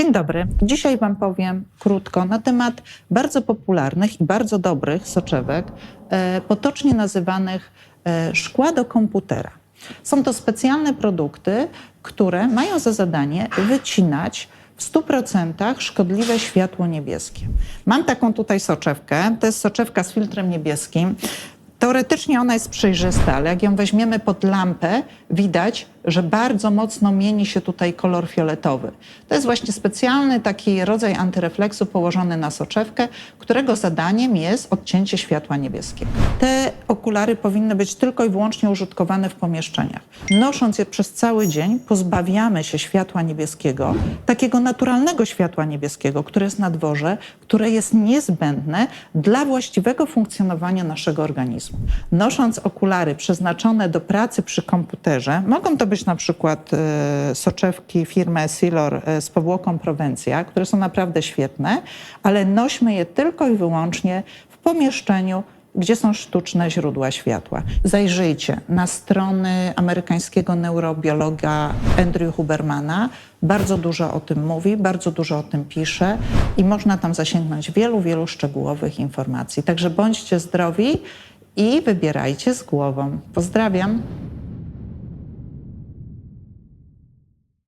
Dzień dobry. Dzisiaj Wam powiem krótko na temat bardzo popularnych i bardzo dobrych soczewek, e, potocznie nazywanych e, szkła do komputera. Są to specjalne produkty, które mają za zadanie wycinać w 100% szkodliwe światło niebieskie. Mam taką tutaj soczewkę. To jest soczewka z filtrem niebieskim. Teoretycznie ona jest przejrzysta, ale jak ją weźmiemy pod lampę, widać, że bardzo mocno mieni się tutaj kolor fioletowy. To jest właśnie specjalny taki rodzaj antyrefleksu położony na soczewkę, którego zadaniem jest odcięcie światła niebieskiego. Te okulary powinny być tylko i wyłącznie użytkowane w pomieszczeniach. Nosząc je przez cały dzień, pozbawiamy się światła niebieskiego, takiego naturalnego światła niebieskiego, które jest na dworze, które jest niezbędne dla właściwego funkcjonowania naszego organizmu. Nosząc okulary przeznaczone do pracy przy komputerze, mogą to być na przykład e, soczewki firmy Silor e, z powłoką Provencja, które są naprawdę świetne, ale nośmy je tylko i wyłącznie w pomieszczeniu, gdzie są sztuczne źródła światła. Zajrzyjcie na strony amerykańskiego neurobiologa Andrew Hubermana. Bardzo dużo o tym mówi, bardzo dużo o tym pisze i można tam zasięgnąć wielu, wielu szczegółowych informacji. Także bądźcie zdrowi i wybierajcie z głową. Pozdrawiam.